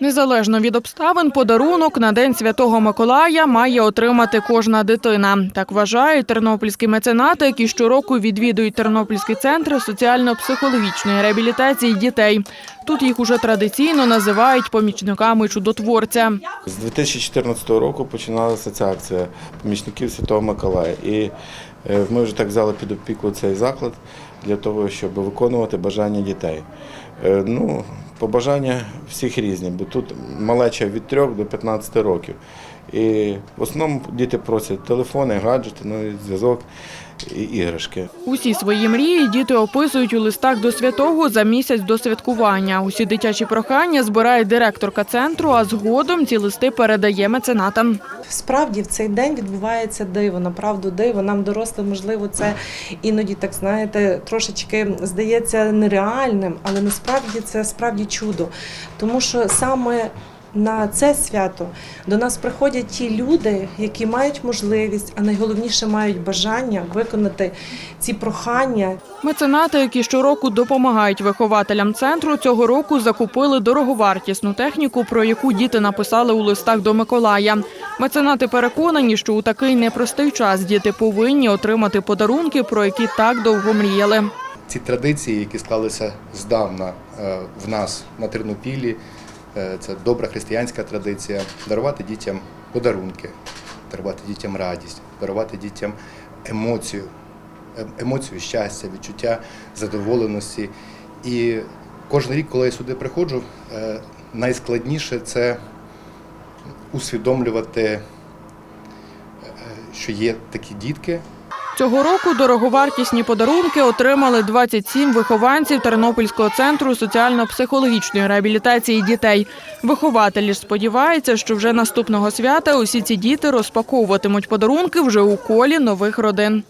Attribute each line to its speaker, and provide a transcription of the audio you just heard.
Speaker 1: Незалежно від обставин, подарунок на День Святого Миколая має отримати кожна дитина. Так вважають тернопільські меценати, які щороку відвідують Тернопільський центр соціально-психологічної реабілітації дітей. Тут їх уже традиційно називають помічниками чудотворця.
Speaker 2: З 2014 року починалася ця акція помічників Святого Миколая. І е, ми вже так взяли під опіку цей заклад для того, щоб виконувати бажання дітей. Е, Ну, побажання всіх різні, бо тут малеча від 3 до 15 років. І в основному діти просять телефони, гаджети, ну, і зв'язок і іграшки.
Speaker 1: Усі свої мрії діти описують у листах до святого за місяць до святкування. Усі дитячі прохання збирає директорка центру, а згодом ці листи передає меценатам.
Speaker 3: Справді в цей день відбувається диво, направду диво. Нам дорослим, можливо, це іноді так знаєте, трошечки здається нереальним, але насправді це справді чудо. Тому що саме на це свято до нас приходять ті люди, які мають можливість, а найголовніше мають бажання виконати ці прохання,
Speaker 1: Меценати, які щороку допомагають вихователям центру, цього року закупили дороговартісну техніку, про яку діти написали у листах до Миколая. Меценати переконані, що у такий непростий час діти повинні отримати подарунки, про які так довго мріяли.
Speaker 4: ці традиції, які склалися здавна е, в нас на Тернопілі, це добра християнська традиція, дарувати дітям подарунки, дарувати дітям радість, дарувати дітям емоцію, е- емоцію щастя, відчуття задоволеності. І кожен рік, коли я сюди приходжу, е, найскладніше це усвідомлювати, е, що є такі дітки,
Speaker 1: Цього року дороговартісні подарунки отримали 27 вихованців Тернопільського центру соціально-психологічної реабілітації дітей. Вихователі сподіваються, що вже наступного свята усі ці діти розпаковуватимуть подарунки вже у колі нових родин.